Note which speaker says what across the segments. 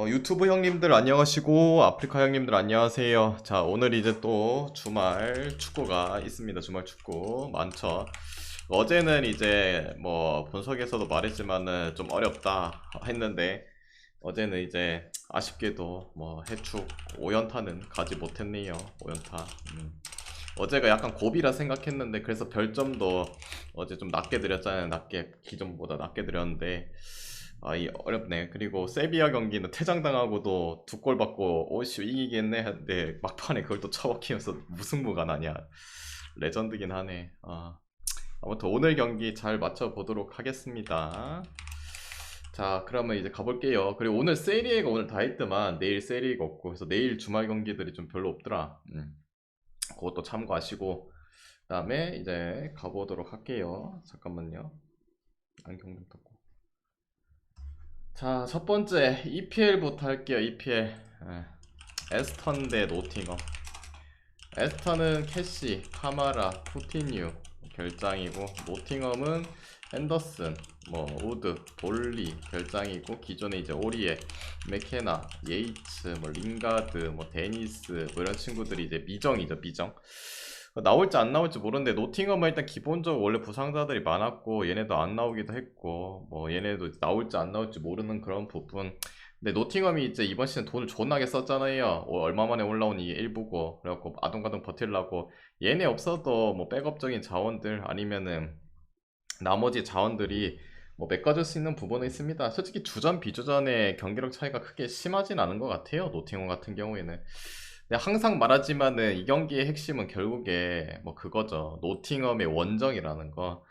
Speaker 1: 어, 유튜브 형님들 안녕하시고 아프리카 형님들 안녕하세요. 자 오늘 이제 또 주말 축구가 있습니다. 주말 축구 많죠. 어제는 이제 뭐 분석에서도 말했지만은 좀 어렵다 했는데 어제는 이제 아쉽게도 뭐 해축 5연타는 가지 못했네요. 5연타. 음. 어제가 약간 고비라 생각했는데 그래서 별점도 어제 좀 낮게 드렸잖아요. 낮게 기존보다 낮게 드렸는데 아, 이 어렵네. 그리고 세비야 경기는 퇴장당하고도 두 골 받고 오씨 이기겠네 했는데 막판에 그걸 또 처박히면서 무승부가 나냐. 레전드긴 하네. 아. 아무튼 오늘 경기 잘 맞춰보도록 하겠습니다. 자, 그러면 이제 가볼게요. 그리고 오늘 세리에가 오늘 다 했더만 내일 세리에가 없고 그래서 내일 주말 경기들이 좀 별로 없더라. 음. 그것도 참고하시고 그 다음에 이제 가보도록 할게요. 잠깐만요. 안경 좀 닦고. 자, 첫 번째 EPL부터 할게요. EPL. 예. 에스턴 대 노팅엄. 에스턴은 캐시, 카마라, 쿠티뉴 결장이고 노팅엄은 핸더슨, 뭐 우드, 볼리 결장이고 기존에 이제 오리에, 맥케나, 예이츠, 뭐 링가드, 뭐 데니스 뭐 이런 친구들이 이제 미정이죠 미정. 나올지 안 나올지 모르는데 노팅엄은 일단 기본적으로 원래 부상자들이 많았고 얘네도 안 나오기도 했고 뭐 얘네도 나올지 안 나올지 모르는 그런 부분. 근데 노팅엄이 이제 이번 시즌 돈을 존나게 썼잖아요. 어, 얼마 만에 올라온 이게 일부고. 그래갖고 아둥가둥 버틸라고. 얘네 없어도 뭐 백업적인 자원들 아니면은 나머지 자원들이 뭐 메꿔줄 수 있는 부분은 있습니다. 솔직히 주전 비주전의 경기력 차이가 크게 심하진 않은 것 같아요. 노팅엄 같은 경우에는 항상 말하지만은 이 경기의 핵심은 결국에 뭐 그거죠. 노팅엄의 원정이라는 거.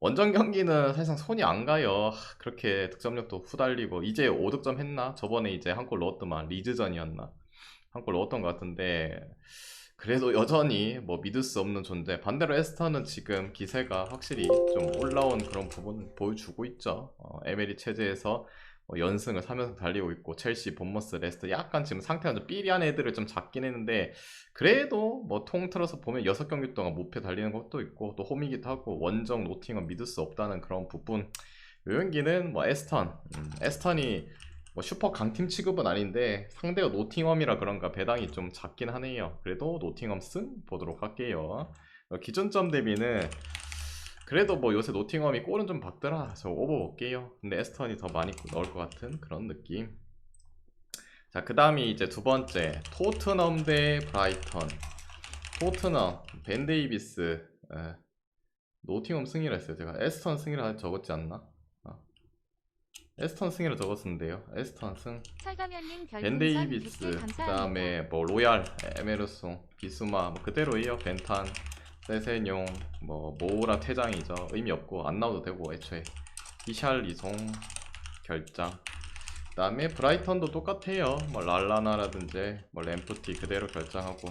Speaker 1: 원정 경기는 사실상 손이 안 가요. 하, 그렇게 득점력도 후달리고 이제 5득점 했나? 저번에 이제 한 골 넣었더만 리즈전이었나? 한 골 넣었던 것 같은데 그래도 여전히 뭐 믿을 수 없는 존재. 반대로 에스터는 지금 기세가 확실히 좀 올라온 그런 부분 보여주고 있죠. 어, 에메리 체제에서 뭐 연승을 3연승 달리고 있고 첼시, 본머스, 레스터 약간 지금 상태가 좀 삐리한 애들을 좀 잡긴 했는데 그래도 뭐 통틀어서 보면 6경기 동안 무패 달리는 것도 있고 또 홈이기도 하고 원정 노팅은 믿을 수 없다는 그런 부분. 이 경기는 뭐 에스턴. 음, 에스턴이 뭐 슈퍼 강팀 취급은 아닌데 상대가 노팅엄이라 그런가 배당이 좀 작긴 하네요. 그래도 노팅엄 승 보도록 할게요. 어, 기존점 대비는 그래도 뭐 요새 노팅엄이 골은 좀 박더라. 저 오버 볼게요. 근데 에스턴이 더 많이 넣을 것 같은 그런 느낌. 자, 그 다음이 이제 두 번째. 토트넘 대 브라이턴. 토트넘, 벤데이비스. 에. 노팅엄 승이라 했어요. 제가 에스턴 승이라 적었지 않나? 아. 에스턴 승이라 적었는데요. 에스턴 승. 벤데이비스.
Speaker 2: 100개
Speaker 1: 그. 다음에 뭐 로얄, 에메르송, 비수마 뭐 그대로예요. 벤탄. 세세뇽, 뭐 모우라 퇴장이죠. 의미 없고 안 나와도 되고 애초에 히샬 이송 결장. 그 다음에 브라이턴도 똑같아요. 뭐 랄라나라든지 뭐 램프티 그대로 결장하고.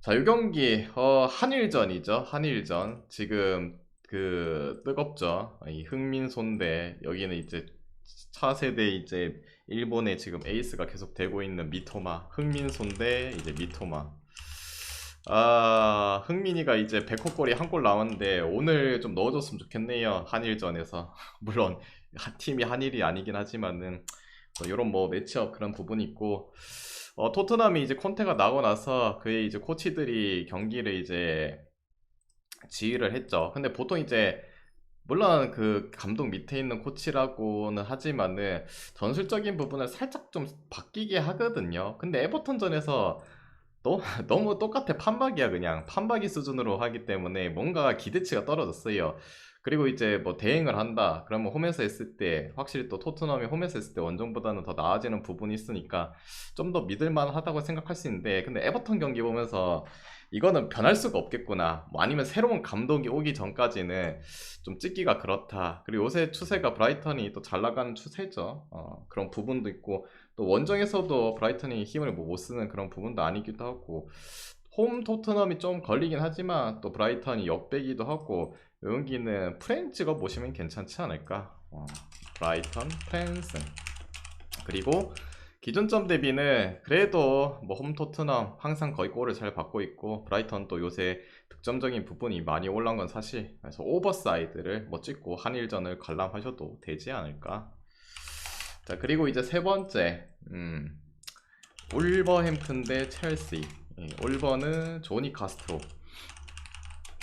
Speaker 1: 자, 이 경기 어, 한일전이죠. 한일전 지금 그 뜨겁죠. 이 흥민손대 여기는 이제 차세대 이제 일본의 지금 에이스가 계속 되고 있는 미토마 흥민손대 이제 미토마 아, 흥민이가 이제 백호골이 한 골 나왔는데 오늘 좀 넣어줬으면 좋겠네요. 한일전에서. 물론 한 팀이 한일이 아니긴 하지만은 뭐 이런 뭐 매치업 그런 부분이 있고 어, 토트넘이 이제 콘테가 나고 나서 그의 이제 코치들이 경기를 이제 지휘를 했죠. 근데 보통 이제 물론 그 감독 밑에 있는 코치라고는 하지만은 전술적인 부분을 살짝 좀 바뀌게 하거든요. 근데 에버턴전에서 너, 너무 똑같아. 판박이야, 그냥. 판박이 수준으로 하기 때문에 뭔가 기대치가 떨어졌어요. 그리고 이제 뭐 대행을 한다. 그러면 홈에서 했을 때, 확실히 또 토트넘이 홈에서 했을 때 원정보다는 더 나아지는 부분이 있으니까 좀 더 믿을만 하다고 생각할 수 있는데, 근데 에버턴 경기 보면서 이거는 변할 수가 없겠구나. 뭐 아니면 새로운 감독이 오기 전까지는 좀 찍기가 그렇다. 그리고 요새 추세가 브라이턴이 또 잘 나가는 추세죠. 어, 그런 부분도 있고, 또 원정에서도 브라이턴이 힘을 뭐 못 쓰는 그런 부분도 아니기도 하고 홈 토트넘이 좀 걸리긴 하지만 또 브라이턴이 역배기도 하고 여기는 프렌 찍어 보시면 괜찮지 않을까? 어, 브라이턴 프렌스 그리고 기존점 대비는 그래도 뭐 홈 토트넘 항상 거의 골을 잘 받고 있고 브라이턴 또 요새 득점적인 부분이 많이 올라온 건 사실 그래서 오버사이드를 뭐 찍고 한일전을 관람하셔도 되지 않을까 자 그리고 이제 세 번째 음, 울버햄튼 대 첼시. 예, 울버는 조니 카스트로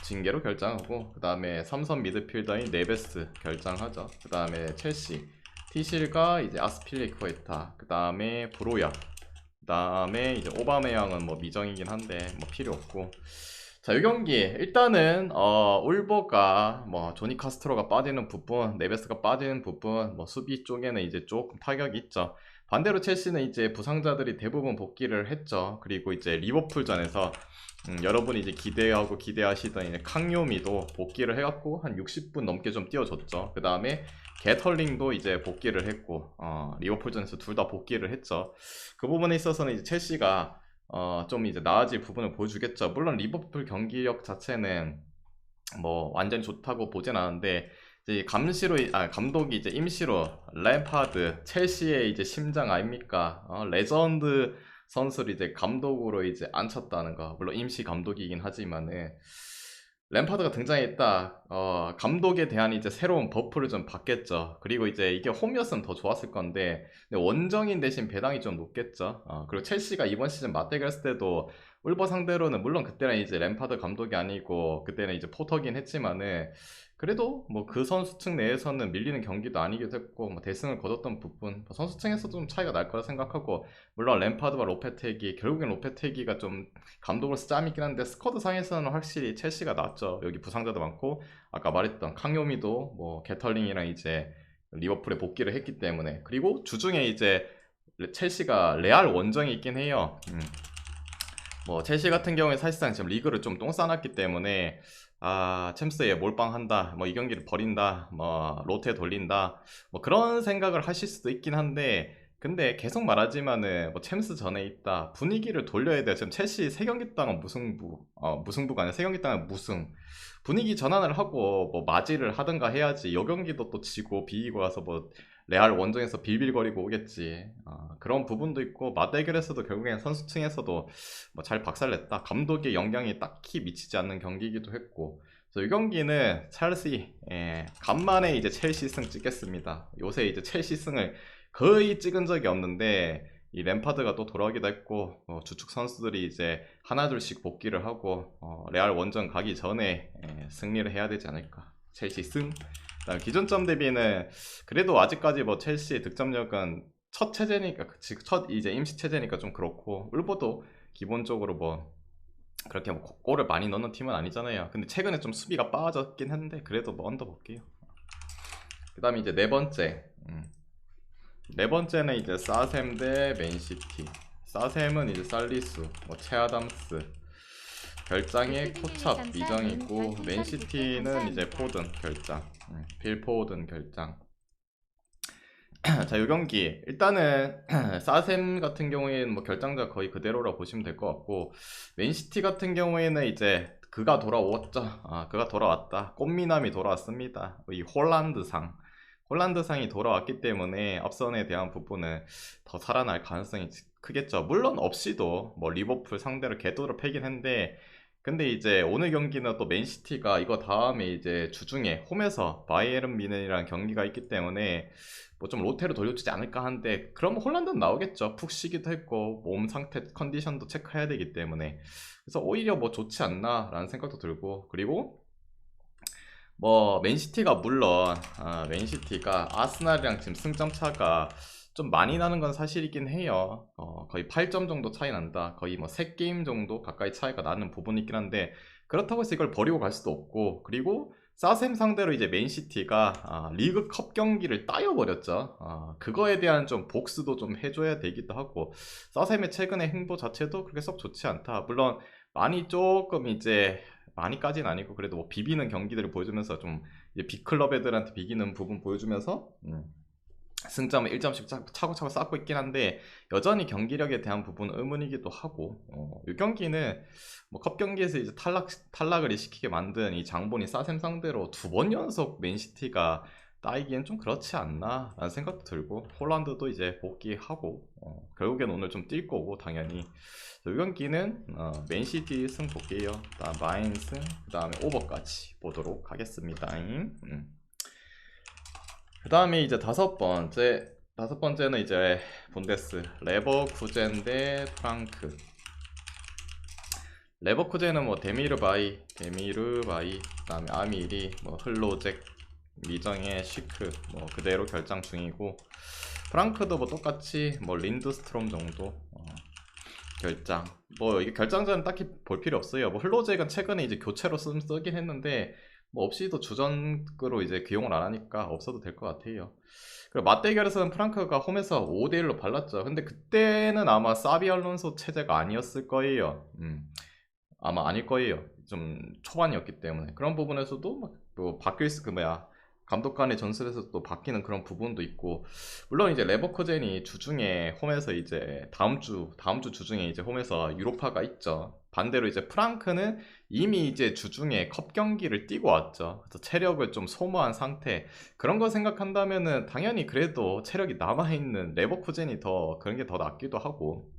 Speaker 1: 징계로 결장하고 그 다음에 삼선 미드필더인 네베스 결장하죠. 그 다음에 첼시 티실과 이제 아스필리쿠에타 그 다음에 브로야 그 다음에 이제 오바메양은 뭐 미정이긴 한데 뭐 필요 없고 자, 이 경기 일단은 어, 울버가 뭐 조니 카스트로가 빠지는 부분, 네베스가 빠지는 부분, 뭐 수비 쪽에는 이제 조금 타격이 있죠. 반대로 첼시는 이제 부상자들이 대부분 복귀를 했죠. 그리고 이제 리버풀전에서 음, 여러분이 이제 기대하고 기대하시던 이제 캉요미도 복귀를 해갖고 한 60분 넘게 좀 뛰어줬죠. 그 다음에 게털링도 이제 복귀를 했고 어, 리버풀전에서 둘 다 복귀를 했죠. 그 부분에 있어서는 이제 첼시가 어, 좀 이제 나아질 부분을 보여주겠죠. 물론 리버풀 경기력 자체는 뭐 완전 좋다고 보진 않은데 이제 감시로 아 감독이 이제 임시로 램파드 첼시의 이제 심장 아닙니까? 어, 레전드 선수를 이제 감독으로 이제 앉혔다는 거. 물론 임시 감독이긴 하지만은 램파드가 등장했다. 어, 감독에 대한 이제 새로운 버프를 좀 받겠죠. 그리고 이제 이게 홈이었으면 더 좋았을 건데, 근데 원정인 대신 배당이 좀 높겠죠. 어, 그리고 첼시가 이번 시즌 맞대결 했을 때도 울버 상대로는 물론 그때는 이제 램파드 감독이 아니고 그때는 이제 포터긴 했지만은 그래도 뭐 그 선수층 내에서는 밀리는 경기도 아니기도 했고 뭐 대승을 거뒀던 부분 뭐 선수층에서도 좀 차이가 날 거라 생각하고 물론 램파드와 로페테기 결국엔 로페테기가 좀 감독으로서 짬이긴 한데 스쿼드 상에서는 확실히 첼시가 낫죠 여기 부상자도 많고 아까 말했던 캉요미도 뭐 게털링이랑 이제 리버풀에 복귀를 했기 때문에 그리고 주중에 이제 첼시가 레알 원정이 있긴 해요 음. 뭐 첼시 같은 경우에 사실상 지금 리그를 좀 똥 싸놨기 때문에 아 챔스에 몰빵한다 뭐 이 경기를 버린다 뭐 로테 돌린다 뭐 그런 생각을 하실 수도 있긴 한데 근데 계속 말하지만은 뭐 챔스 전에 있다 분위기를 돌려야 돼요. 지금 첼시 세 경기 동안 무승부 어 무승부가 아니라 세 경기 동안 무승. 분위기 전환을 하고 뭐 맞이를 하든가 해야지. 요 경기도 또 지고 비기고 와서 뭐 레알 원정에서 빌빌거리고 오겠지. 어, 그런 부분도 있고 맞대결에서도 결국엔 선수층에서도 뭐 잘 박살냈다. 감독의 영향이 딱히 미치지 않는 경기이기도 했고. 이 경기는 첼시 예, 간만에 이제 첼시 승 찍겠습니다. 요새 이제 첼시 승을 거의 찍은 적이 없는데 이 램파드가 또 돌아오기도 했고 어, 주축 선수들이 이제 하나둘씩 복귀를 하고 어, 레알 원정 가기 전에 예, 승리를 해야 되지 않을까. 첼시 승. 그다음 기존점 대비는 그래도 아직까지 뭐 첼시의 득점력은 첫 체제니까 첫 이제 임시 체제니까 좀 그렇고 울버도 기본적으로 뭐 그렇게 뭐 골을 많이 넣는 팀은 아니잖아요. 근데 최근에 좀 수비가 빠졌긴 했는데 그래도 뭐 언더 볼게요. 그다음에 이제 네 번째 음. 네 번째는 이제 사셈 대 맨시티. 사셈은 이제 살리수, 뭐 체아담스, 결장에 코찹 미정이고 맨시티는 이제 포든 결장, 음, 빌 포든 결장. 자, 이 경기 일단은 사셈 같은 경우에는 뭐 결장자 거의 그대로라 보시면 될 것 같고 맨시티 같은 경우에는 이제 그가 돌아왔죠. 아, 그가 돌아왔다. 꽃미남이 돌아왔습니다. 이 홀란드상. 홀란드상이 돌아왔기 때문에 앞선에 대한 부분은 더 살아날 가능성이 크겠죠. 물론 없이도 뭐 리버풀 상대로 개도를 패긴 했는데 근데 이제 오늘 경기는 또 맨시티가 이거 다음에 이제 주중에 홈에서 바이에른 미넨이랑 경기가 있기 때문에 뭐 좀 로테로 돌려주지 않을까 하는데 그러면 홀란드는 나오겠죠. 푹 쉬기도 했고 몸 상태 컨디션도 체크해야 되기 때문에 그래서 오히려 뭐 좋지 않나라는 생각도 들고 그리고 뭐 맨시티가 물론 아, 맨시티가 아스날이랑 지금 승점 차가 좀 많이 나는 건 사실이긴 해요. 어, 거의 8점 정도 차이 난다. 거의 뭐 3게임 정도 가까이 차이가 나는 부분이 있긴 한데 그렇다고 해서 이걸 버리고 갈 수도 없고 그리고 사셈 상대로 이제 맨시티가 아, 리그컵 경기를 따여버렸죠. 아, 그거에 대한 좀 복수도 좀 해줘야 되기도 하고 사셈의 최근의 행보 자체도 그렇게 썩 좋지 않다. 물론 많이 조금 이제 많이까지는 아니고 그래도 뭐 비비는 경기들을 보여주면서 좀 이제 빅클럽 애들한테 비기는 부분 보여주면서 음, 승점을 1점씩 차고차고 쌓고 있긴 한데 여전히 경기력에 대한 부분은 의문이기도 하고 어, 이 경기는 뭐컵 경기에서 이제 탈락 탈락을 시키게 만든 이 장본이 사셈 상대로 두 번 연속 맨시티가 따이기엔 좀 그렇지 않나 라는 생각도 들고 홀란드도 이제 복귀하고 어, 결국엔 오늘 좀 뛸 거고 당연히. 이 경기는 어, 맨시티 승 볼게요. 마인스 그 다음에 오버까지 보도록 하겠습니다. 음. 그 다음에 이제 다섯 번째 다섯 번째는 이제 본데스 레버쿠젠 대 프랑크. 레버쿠젠은 뭐 데미르바이 데미르바이 그 다음에 아미리 뭐 흘로잭 미정의 시크 뭐 그대로 결장 중이고 프랑크도 뭐 똑같이 뭐 린드스트롬 정도 어, 결장. 뭐 이게 결장전은 딱히 볼 필요 없어요. 뭐 흘로잭은 최근에 이제 교체로 쓰, 쓰긴 했는데 뭐 없이도 주전으로 이제 기용을 안 하니까 없어도 될 것 같아요. 그리고 맞대결에서는 프랑크가 홈에서 5대1로 발랐죠. 근데 그때는 아마 사비 알론소 체제가 아니었을 거예요. 음. 아마 아닐 거예요. 좀 초반이었기 때문에. 그런 부분에서도 막 또 바뀔 수 그 뭐야 감독 간의 전술에서 또 바뀌는 그런 부분도 있고 물론 이제 레버쿠젠이 주중에 홈에서 이제 다음 주 다음 주 주중에 이제 홈에서 유로파가 있죠. 반대로 이제 프랑크는 이미 이제 주중에 컵 경기를 뛰고 왔죠. 그래서 체력을 좀 소모한 상태. 그런 거 생각한다면은 당연히 그래도 체력이 남아 있는 레버쿠젠이 더 그런 게 더 낫기도 하고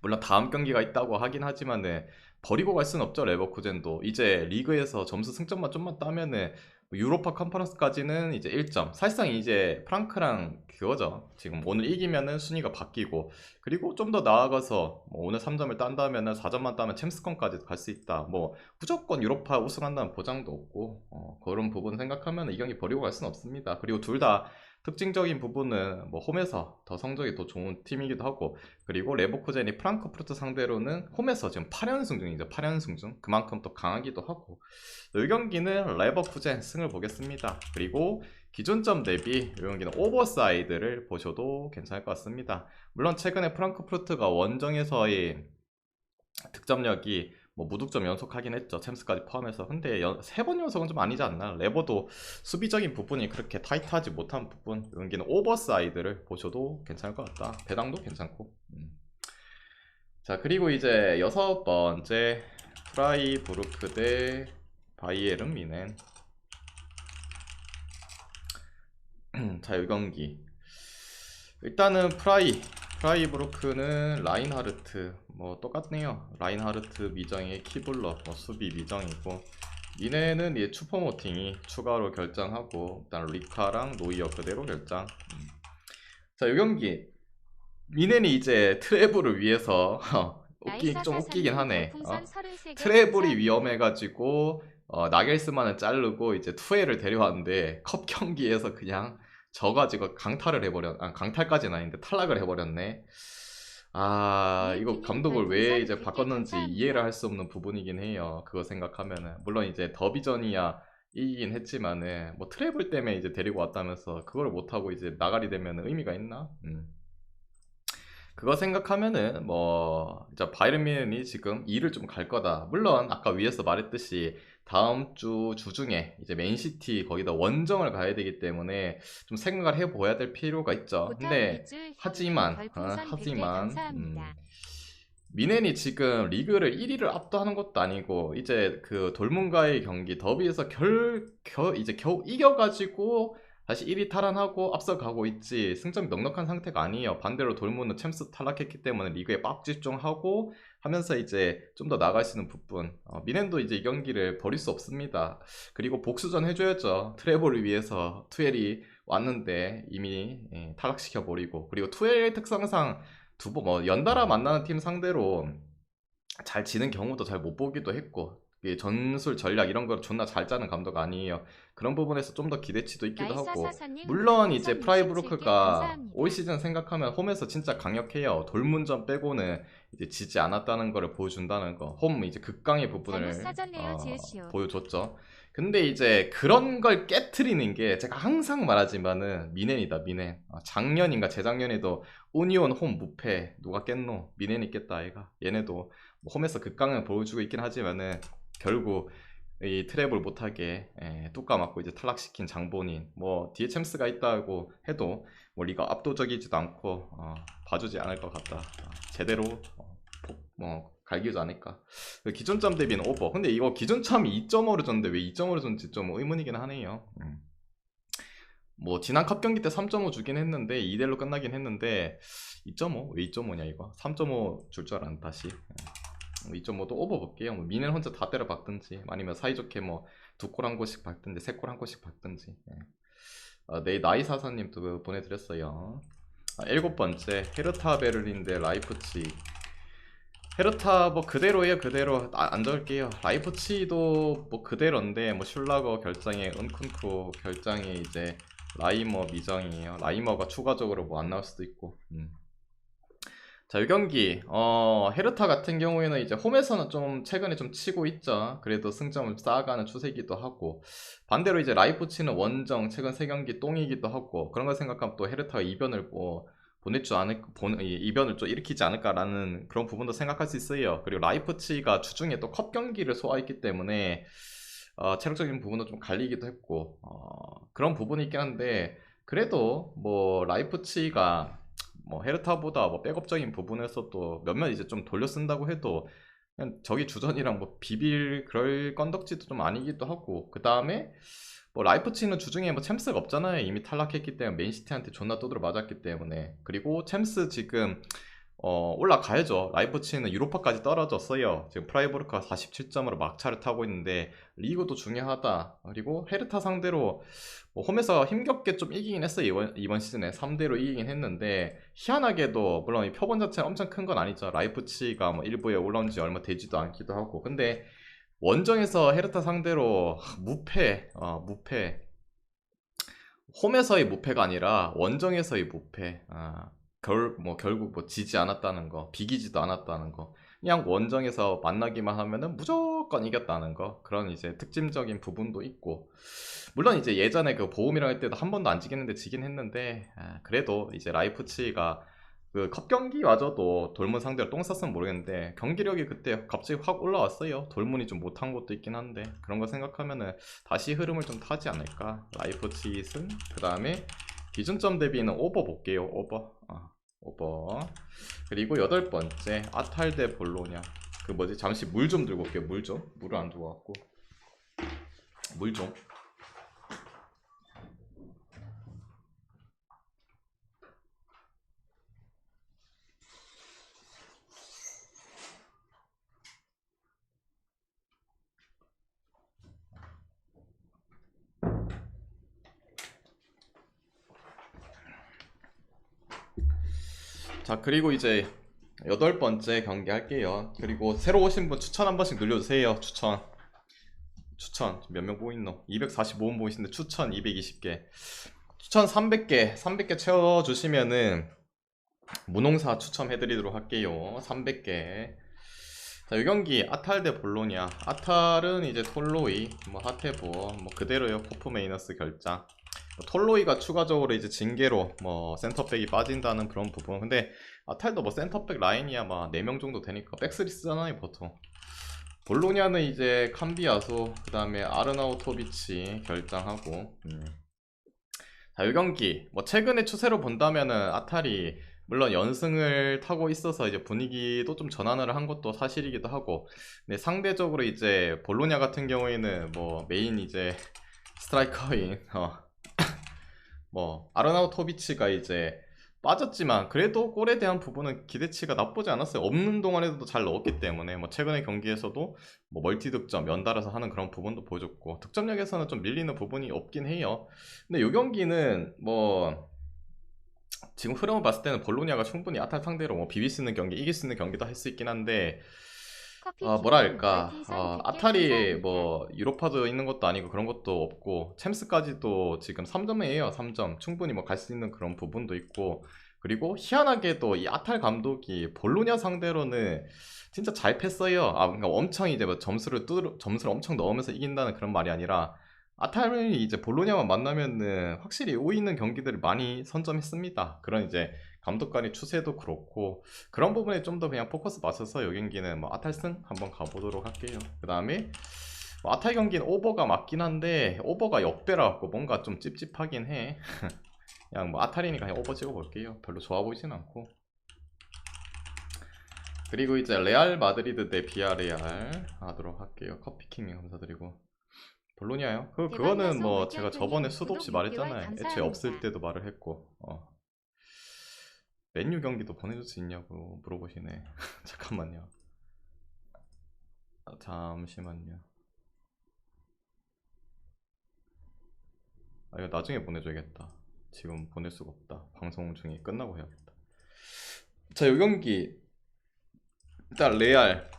Speaker 1: 물론 다음 경기가 있다고 하긴 하지만은 버리고 갈 수는 없죠 레버쿠젠도 이제 리그에서 점수 승점만 좀만 따면은 유로파 컨퍼런스까지는 이제 1점. 사실상 이제 프랑크랑 그거죠. 지금 오늘 이기면은 순위가 바뀌고 그리고 좀 더 나아가서 뭐 오늘 3점을 딴다면은 4점만 따면 챔스콘까지 갈 수 있다. 뭐 무조건 유로파 우승한다는 보장도 없고 어, 그런 부분 생각하면 이 경기 버리고 갈 수는 없습니다. 그리고 둘 다 특징적인 부분은 뭐 홈에서 더 성적이 더 좋은 팀이기도 하고 그리고 레버쿠젠이 프랑크푸르트 상대로는 홈에서 지금 8연승 중이죠. 8연승 중 그만큼 또 강하기도 하고 이 경기는 레버쿠젠 승을 보겠습니다. 그리고 기존점 대비 이 경기는 오버사이드를 보셔도 괜찮을 것 같습니다. 물론 최근에 프랑크푸르트가 원정에서의 득점력이 뭐 무득점 연속하긴 했죠. 챔스까지 포함해서. 근데 세 번 연속은 좀 아니지 않나? 레버도 수비적인 부분이 그렇게 타이트하지 못한 부분. 이 경기는 오버사이드를 보셔도 괜찮을 것 같다. 배당도 괜찮고. 음. 자 그리고 이제 여섯 번째 프라이부르크 대 바이에른 미넨 자, 이 경기. 일단은 프라이, 프라이브로크는 라인하르트, 뭐 똑같네요. 라인하르트 미정의 키블러, 뭐 수비 미정이고, 미네는 이제 추퍼모팅이 추가로 결정하고, 일단 리카랑 노이어 그대로 결정. 음. 자, 이 경기. 미네는 이제 트래블을 위해서, 웃기, 좀 웃기긴 하네. 어? 트래블이 위험해가지고, 어, 나겔스만을 자르고 이제 투에를 데려왔는데 컵 경기에서 그냥 져가지고 강탈을 해버렸, 아, 강탈까지는 아닌데 탈락을 해버렸네. 아, 이거 감독을 왜 이제 바꿨는지 이해를 할 수 없는 부분이긴 해요. 그거 생각하면은. 물론 이제 더비전이야 이기긴 했지만은, 뭐 트래블 때문에 이제 데리고 왔다면서 그걸 못하고 이제 나가리 되면 의미가 있나? 음. 그거 생각하면은 뭐 이제 바이르민이 지금 일을 좀갈 거다. 물론 아까 위에서 말했듯이 다음 주 주중에 이제 맨시티 거기다 원정을 가야 되기 때문에 좀 생각을 해봐야 될 필요가 있죠. 근데 하지만 어, 하지만 음, 미넨이 지금 리그를 1위를 압도하는 것도 아니고 이제 그 돌문과의 경기 더비에서 결, 겨, 이제 겨우 이겨가지고 다시 1위 탈환하고 앞서가고 있지 승점이 넉넉한 상태가 아니에요. 반대로 돌문은 챔스 탈락했기 때문에 리그에 빡 집중하고 하면서 이제 좀 더 나갈 수 있는 부분. 어, 미넨도 이제 이 경기를 버릴 수 없습니다. 그리고 복수전 해줘야죠. 트래블을 위해서 투엘이 왔는데 이미 예, 타락시켜 버리고. 그리고 투엘의 특성상 두 번 뭐 연달아 만나는 팀 상대로 잘 지는 경우도 잘 못 보기도 했고 전술 전략 이런 걸 존나 잘 짜는 감독 아니에요. 그런 부분에서 좀 더 기대치도 있기도 하고 물론 이제 프라이브로크가 올 시즌 생각하면 홈에서 진짜 강력해요. 돌문전 빼고는 이제 지지 않았다는 것을 보여준다는 거. 홈 이제 극강의 부분을 어, 보여줬죠. 근데 이제 그런 걸 깨트리는 게 제가 항상 말하지만은 미넨이다 미넨. 어, 작년인가 재작년에도 오니온 홈 무패 누가 깼노? 미넨이 깼다 아이가. 얘네도 뭐 홈에서 극강을 보여주고 있긴 하지만은 결국 이 트랩을 못하게 예, 뚜까 맞고 이제 탈락시킨 장본인. 뭐 뒤에 챔스가 있다고 해도 뭐 리가 압도적이지도 않고 어, 봐주지 않을 것 같다. 어, 제대로 어, 뭐 갈기지 않을까 그 기존점 대비는 오버 근데 이거 기존점이 2.5로 줬는데 왜 2.5로 줬는지 좀 의문이긴 하네요 음. 뭐 지난 컵 경기 때 3.5 주긴 했는데 2대1로 끝나긴 했는데 2.5? 왜 2.5냐 이거 3.5 줄 줄 알았는 다시 예. 2.5도 오버 볼게요. 뭐 미넨 혼자 다 때려 박든지 아니면 사이좋게 뭐 두 골 한 골씩 박든지 세 골 한 골씩 박든지 예. 어, 네, 나이사사님도 보내드렸어요. 아, 일곱 번째 헤르타 베를린 대 라이프치. 헤르타 뭐 그대로예요 그대로. 아, 안 적을게요. 라이프치도 뭐 그대로인데 뭐 슐라거 결장에 은쿤쿠 결장에 이제 라이머 미정이에요. 라이머가 추가적으로 뭐 안 나올 수도 있고. 음. 자, 이 경기, 어, 헤르타 같은 경우에는 이제 홈에서는 좀 최근에 좀 치고 있죠. 그래도 승점을 쌓아가는 추세이기도 하고, 반대로 이제 라이프치는 원정, 최근 세 경기 똥이기도 하고, 그런 걸 생각하면 또 헤르타가 이변을 뭐, 줄 않을, 본, 이- 이변을 좀 일으키지 않을까라는 그런 부분도 생각할 수 있어요. 그리고 라이프치가 주중에 또 컵 경기를 소화했기 때문에, 어, 체력적인 부분도 좀 갈리기도 했고, 어, 그런 부분이 있긴 한데, 그래도 뭐, 라이프치가 뭐 헤르타보다 뭐 백업적인 부분에서 또 몇몇 이제 좀 돌려 쓴다고 해도 그냥 저기 주전이랑 뭐 비빌 그럴 건덕지도 좀 아니기도 하고 그 다음에 뭐 라이프치는 주중에 뭐 챔스가 없잖아요. 이미 탈락했기 때문에 맨시티한테 존나 두드려 맞았기 때문에. 그리고 챔스 지금 어 올라가야죠. 라이프치는 유로파까지 떨어졌어요. 지금 프라이보르크가 47점으로 막차를 타고 있는데 리그도 중요하다. 그리고 헤르타 상대로 뭐 홈에서 힘겹게 좀 이기긴 했어요 이번, 이번 시즌에. 3대로 이기긴 했는데 희한하게도 물론 이 표본 자체가 엄청 큰 건 아니죠. 라이프치가 뭐 일부에 올라온 지 얼마 되지도 않기도 하고. 근데 원정에서 헤르타 상대로 하, 무패 어, 무패. 홈에서의 무패가 아니라 원정에서의 무패. 아, 결, 뭐 결국 뭐 지지 않았다는 거 비기지도 않았다는 거. 그냥 원정에서 만나기만 하면은 무조건 이겼다는 거. 그런 이제 특징적인 부분도 있고. 물론 이제 예전에 그 보험이랑 할 때도 한 번도 안 지겠는데 지긴 했는데 아, 그래도 이제 라이프치가 그 컵 경기 와줘도 돌문 상대로 똥 쌌으면 모르겠는데 경기력이 그때 갑자기 확 올라왔어요. 돌문이 좀 못한 것도 있긴 한데 그런 거 생각하면은 다시 흐름을 좀 타지 않을까. 라이프치는 그 다음에 기준점 대비는 오버 볼게요. 오버. 아, 오버. 그리고 여덟 번째 아탈 대 볼로냐. 그 뭐지? 잠시 물 좀 들고 올게요. 물좀. 물을 안 두고 왔고. 물 좀 자 그리고 이제 여덟 번째 경기 할게요. 그리고 새로 오신 분 추천 한 번씩 눌러주세요. 추천. 추천. 몇 명 보고 있노? 245분 보고 있는데 추천 220개. 추천 300개. 300개 채워주시면은 무농사 추첨해드리도록 할게요. 300개. 자, 이 경기 아탈 대 볼로냐. 아탈은 이제 톨로이 뭐 하테보 뭐 그대로요. 코프 메이너스 결장. 뭐 톨로이가 추가적으로 이제 징계로 뭐 센터백이 빠진다는 그런 부분. 근데 아탈도 뭐 센터백 라인이야 막 4명 정도 되니까 백스리 쓰잖아요 보통. 볼로냐는 이제 캄비아소 그 다음에 아르나우토비치 결장하고 음. 자, 이 경기. 뭐 최근의 추세로 본다면은 아탈이 물론 연승을 타고 있어서 이제 분위기도 좀 전환을 한 것도 사실이기도 하고. 근데 상대적으로 이제 볼로냐 같은 경우에는 뭐 메인 이제 스트라이커인 어, 뭐 아르나우토비치가 이제 빠졌지만 그래도 골에 대한 부분은 기대치가 나쁘지 않았어요. 없는 동안에도 잘 넣었기 때문에 뭐 최근의 경기에서도 뭐 멀티 득점 연달아서 하는 그런 부분도 보여줬고 득점력에서는 좀 밀리는 부분이 없긴 해요. 근데 이 경기는 뭐 지금 흐름을 봤을 때는 볼로냐가 충분히 아탈 상대로 뭐수 있는 경기, 이길 수 있는 경기도 할 수 있긴 한데 어, 뭐랄까. 어, 아탈이 뭐 유로파도 있는 것도 아니고 그런 것도 없고 챔스까지도 지금 3점이에요. 3점. 충분히 뭐 갈 수 있는 그런 부분도 있고 그리고 희한하게도 이 아탈 감독이 볼로냐 상대로는 진짜 잘 팼어요. 아 그러니까 엄청 이제 뭐 점수를 뚜 점수를 엄청 넣으면서 이긴다는 그런 말이 아니라 아탈이 이제 볼로냐만 만나면은 확실히 있는 경기들을 많이 선점했습니다 그런 이제 감독 간의 추세도 그렇고 그런 부분에 좀 더 그냥 포커스 맞춰서 이 경기는 뭐 아탈승 한번 가보도록 할게요. 그 다음에 뭐 아탈 경기는 오버가 맞긴 한데 오버가 역배라 갖고 뭔가 좀 찝찝하긴 해. 그냥 뭐 아탈이니까 그냥 오버 찍어볼게요. 별로 좋아 보이진 않고. 그리고 이제 레알 마드리드 대 비아레알 하도록 할게요. 커피킹 감사드리고. 볼로냐요? 그 그거는 뭐 제가 저번에 수도 없이 말했잖아요. 애초에 없을 때도 말을 했고. 어. 맨유 경기도 보내줄 수 있냐고 물어보시네. 잠깐만요. 아, 잠시만요. 아, 이거 나중에 보내줘야겠다. 지금 보낼 수가 없다. 방송 중에 끝나고 해야겠다. 자, 요 경기 일단 레알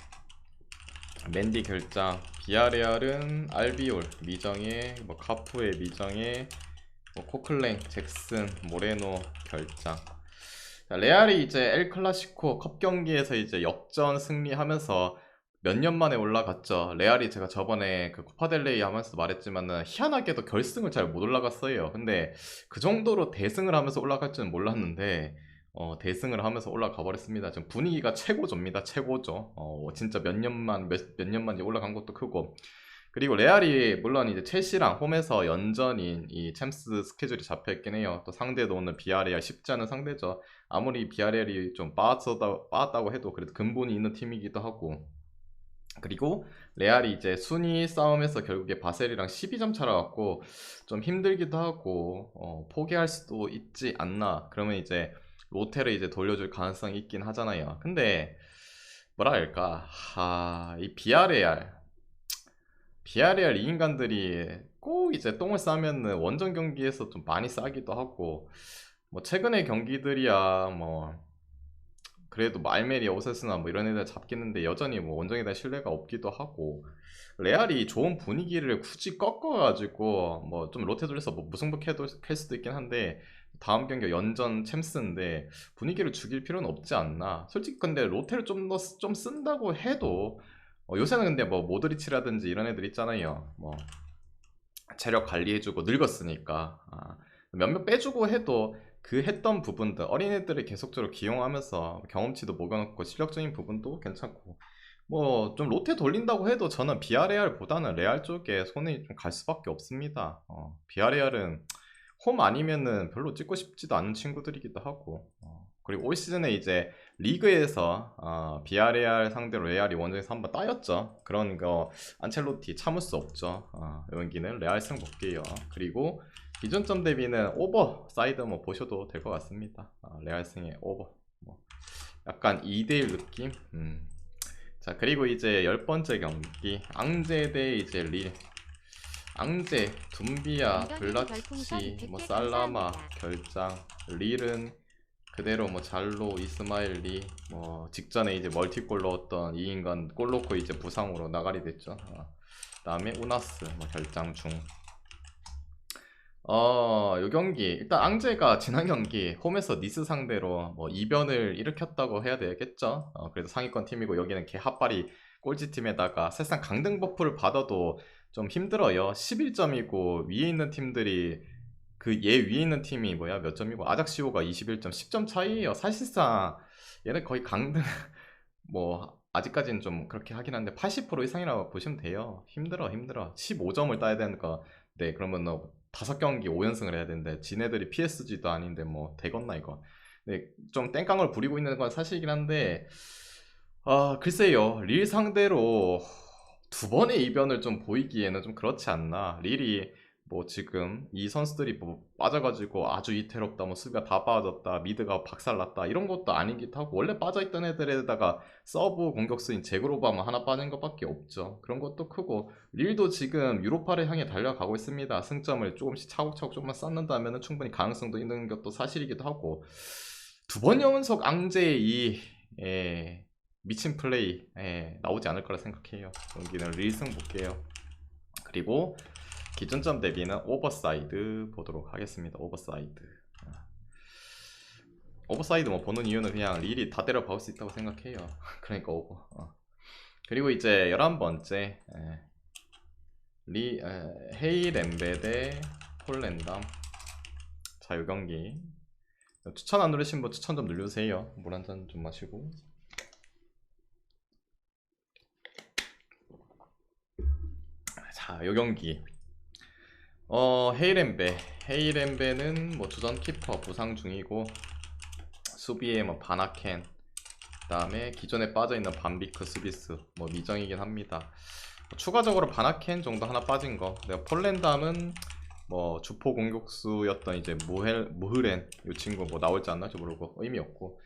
Speaker 1: 맨디 결장 비아레알은 알비올 미정의 뭐 카푸의 미정의 뭐 코클랭 잭슨 모레노 결장 자, 레알이 이제 엘 클라시코 컵 경기에서 이제 역전 승리하면서 몇 년 만에 올라갔죠. 레알이 제가 저번에 그 코파델레이 하면서 말했지만은 희한하게도 결승을 잘 못 올라갔어요. 근데 그 정도로 대승을 하면서 올라갈 줄은 몰랐는데 어, 대승을 하면서 올라가 버렸습니다. 지금 분위기가 최고조입니다. 최고죠. 어, 진짜 몇 년만 몇, 몇 년만 올라간 것도 크고 그리고 레알이 물론 이제 첼시랑 홈에서 연전인 이 챔스 스케줄이 잡혀 있긴 해요. 또 상대도 오늘 비아레알 쉽지 않은 상대죠. 아무리 비아레알이 좀 빠졌다, 빠졌다고 해도 그래도 근본이 있는 팀이기도 하고 그리고 레알이 이제 순위 싸움에서 결국에 바셀이랑 12점 차라 갖고 좀 힘들기도 하고 어, 포기할 수도 있지 않나 그러면 이제 로테를 이제 돌려줄 가능성이 있긴 하잖아요. 근데 뭐라 할까? 하, 이 비아레알. 비아레알 이 인간들이 꼭 이제 똥을 싸면은 원정 경기에서 좀 많이 싸기도 하고 뭐 최근의 경기들이야 뭐 그래도 뭐 알메리아 오세스나 뭐 이런 애들 잡겠는데 여전히 뭐 원정에 대한 신뢰가 없기도 하고 레알이 좋은 분위기를 굳이 꺾어가지고 뭐좀 롯데 돌려서 뭐 무승부 캐도 캘 수도 있긴 한데 다음 경기 연전 챔스인데 분위기를 죽일 필요는 없지 않나. 솔직히 근데 롯데를 좀 더 좀 쓴다고 해도 어, 요새는 근데 뭐 모드리치라든지 이런 애들 있잖아요. 뭐 체력 관리해주고 늙었으니까. 아, 몇몇 빼주고 해도 그 했던 부분들 어린애들을 계속적으로 기용하면서 경험치도 먹여놓고 실력적인 부분도 괜찮고. 뭐좀 롯데 돌린다고 해도 저는 비아레알보다는 레알 쪽에 손이 좀 갈 수밖에 없습니다. 어, 비아레알은 홈 아니면은 별로 찍고 싶지도 않은 친구들이기도 하고 어, 그리고 올 시즌에 이제 리그에서 어, 비아레알 상대로 레알이 원정에서 한번 따였죠. 그런 거 안첼로티 참을 수 없죠. 어, 여기는 레알 승 볼게요. 그리고 기준점 대비는 오버 사이드 뭐 보셔도 될 것 같습니다. 아, 레알승의 오버 뭐 약간 2대1 느낌. 음. 자 그리고 이제 열 번째 경기 앙제 대 이제 릴. 앙제, 둠비아, 블라치, 뭐 살라마 결장, 릴은 그대로 뭐 잘로, 이스마일리 뭐 직전에 이제 멀티골 넣었던 이 인간 골 넣고 이제 부상으로 나가리 됐죠. 어. 그다음에 우나스 뭐 결장 중. 어, 요 경기 일단 앙제가 지난 경기 홈에서 니스 상대로 뭐 이변을 일으켰다고 해야 되겠죠. 어, 그래도 상위권 팀이고 여기는 개 핫발이 꼴찌 팀에다가 사실상 강등 버프를 받아도 좀 힘들어요. 11점이고 위에 있는 팀들이 그 얘 위에 있는 팀이 뭐야 몇 점이고 아작시오가 21점 10점 차이에요. 사실상 얘는 거의 강등 뭐 아직까지는 좀 그렇게 하긴 한데 80% 이상이라고 보시면 돼요. 힘들어 힘들어. 15점을 따야 되니까 네 그러면 너 다섯 경기 5연승을 해야 되는데 지네들이 PSG도 아닌데 뭐 되겠나 이거 네, 좀 땡깡을 부리고 있는 건 사실이긴 한데 아 글쎄요 릴 상대로 두 번의 이변을 좀 보이기에는 좀 그렇지 않나. 릴이 뭐 지금 이 선수들이 뭐 빠져가지고 아주 이태롭다 뭐 수비가 다 빠졌다 미드가 박살났다 이런 것도 아니기도 하고 원래 빠져있던 애들에다가 서브 공격수인 제그로바만 하나 빠진 것밖에 없죠. 그런 것도 크고 릴도 지금 유로파를 향해 달려가고 있습니다. 승점을 조금씩 차곡차곡 조금만 쌓는다면 충분히 가능성도 있는 것도 사실이기도 하고 두 번 연속 앙제의 이 예, 미친 플레이 예, 나오지 않을 거라 생각해요 경기는 릴승 볼게요 그리고 기준점 대비는 오버사이드 보도록 하겠습니다. 오버사이드. 오버사이드 뭐 보는 이유는 그냥 릴이 다 때려 박을 수 있다고 생각해요. 그러니까 오버. 어. 그리고 이제 11번째 에, 리 에, 헤이 렘베 대 폴랜담 자, 이 경기 추천 안 누르신 분 추천 좀 눌러주세요. 물 한 잔 좀 마시고 자, 이 경기. 어 헤이렘베. 헤이렘베는 뭐 주전 키퍼 부상 중이고 수비에 뭐 바나켄 그다음에 기존에 빠져 있는 반비크 스비스 뭐 미정이긴 합니다. 추가적으로 바나켄 정도 하나 빠진 거. 내가 폴랜담은 뭐 주포 공격수였던 이제 무헬 무흐렌 이 친구 뭐 나올지 안 나올지 모르고 의미 없고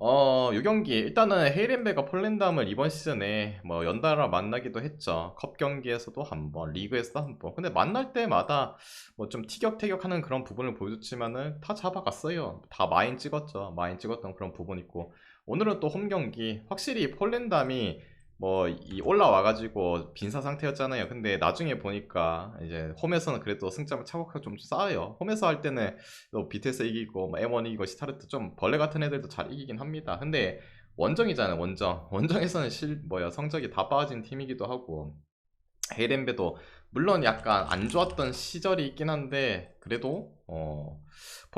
Speaker 1: 어, 요 경기 일단은 헤이렌베가 폴랜담을 이번 시즌에 뭐 연달아 만나기도 했죠. 컵 경기에서도 한 번, 리그에서도 한 번. 근데 만날 때마다 뭐 좀 티격태격하는 그런 부분을 보여줬지만은 다 잡아갔어요. 다 마인 찍었죠. 마인 찍었던 그런 부분 있고 오늘은 또 홈 경기 확실히 폴랜담이 뭐 이 올라와가지고 빈사 상태였잖아요. 근데 나중에 보니까 이제 홈에서는 그래도 승점을 차곡하게 좀 쌓아요. 홈에서 할 때는 또 BTS 이기고 뭐 M1 이기고 시타르트 좀 벌레 같은 애들도 잘 이기긴 합니다. 근데 원정이잖아요. 원정. 원정에서는 실 뭐야 성적이 다 빠진 팀이기도 하고 헤이렌베도 물론 약간 안 좋았던 시절이 있긴 한데 그래도 어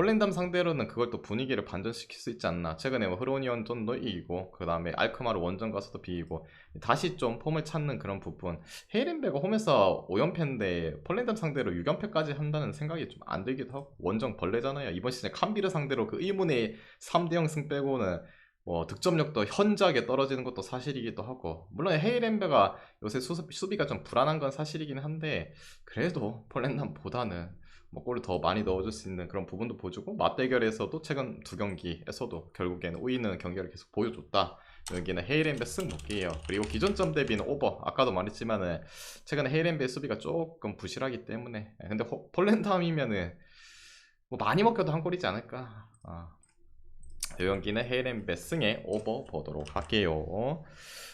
Speaker 1: 폴랜담 상대로는 그걸 또 분위기를 반전시킬 수 있지 않나. 최근에 뭐 흐로니언전도 이기고 그 다음에 알크마르 원정 가서도 비기고 다시 좀 폼을 찾는 그런 부분. 헤이렌베가 홈에서 5연패인데 폴랜담 상대로 6연패까지 한다는 생각이 좀 안 들기도 하고 원정 벌레잖아요. 이번 시즌에 캄비르 상대로 그 의문의 3대0 승 빼고는 뭐 득점력도 현저하게 떨어지는 것도 사실이기도 하고 물론 헤이렌베가 요새 수습, 수비가 좀 불안한 건 사실이긴 한데 그래도 폴란드보다는 뭐 골을 더 많이 넣어줄 수 있는 그런 부분도 보여주고 맞대결에서도 최근 두 경기에서도 결국에는 우위는 경기를 계속 보여줬다. 여기는 헤이렌베 승복이에요. 그리고 기존점 대비는 오버. 아까도 말했지만은 최근에 헤이렌베 수비가 조금 부실하기 때문에. 근데 호- 폴란드함이면은 뭐 많이 먹혀도 한 골이지 않을까. 아. 이 경기는 헤이렌베 승에 오버 보도록 할게요.